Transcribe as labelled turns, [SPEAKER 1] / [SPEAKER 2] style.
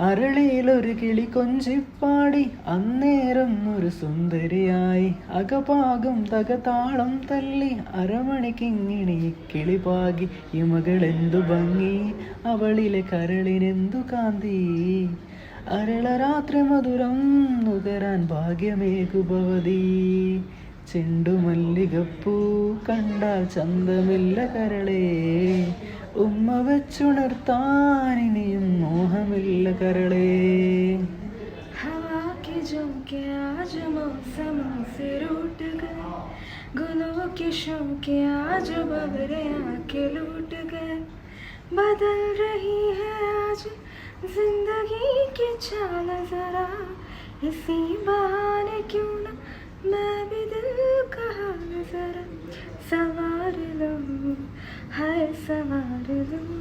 [SPEAKER 1] അരളിയിലൊരു കിളി കൊഞ്ചിപ്പാടി അന്നേരം ഒരു സുന്ദരിയായി അകപാകം തകതാളം തല്ലി അരമണിക്കിങ്ങിണി കിളി പാകി ഇമകളെന്തു ഭംഗി? അവളിലെ കരളിനെന്തു കാന്തി? അരളരാത്രി മധുരം നുകരാൻ ഭാഗ്യമേകുഭവതി. ചെണ്ടുമല്ലികപ്പൂ കണ്ടാൽ ചന്തമില്ല കരളേ. ഉമ്മ വെച്ചുണർത്താൻ कर
[SPEAKER 2] हवा के झोंके आज मौसम से रूट गए गुलों के शौके आज बबरे आके लूट गए। बदल रही है आज ज़िंदगी की चाल जरा, इसी बहाने क्यों ना मैं भी दिल का हाल जरा, सवार लूँ, हाय सवार लूँ।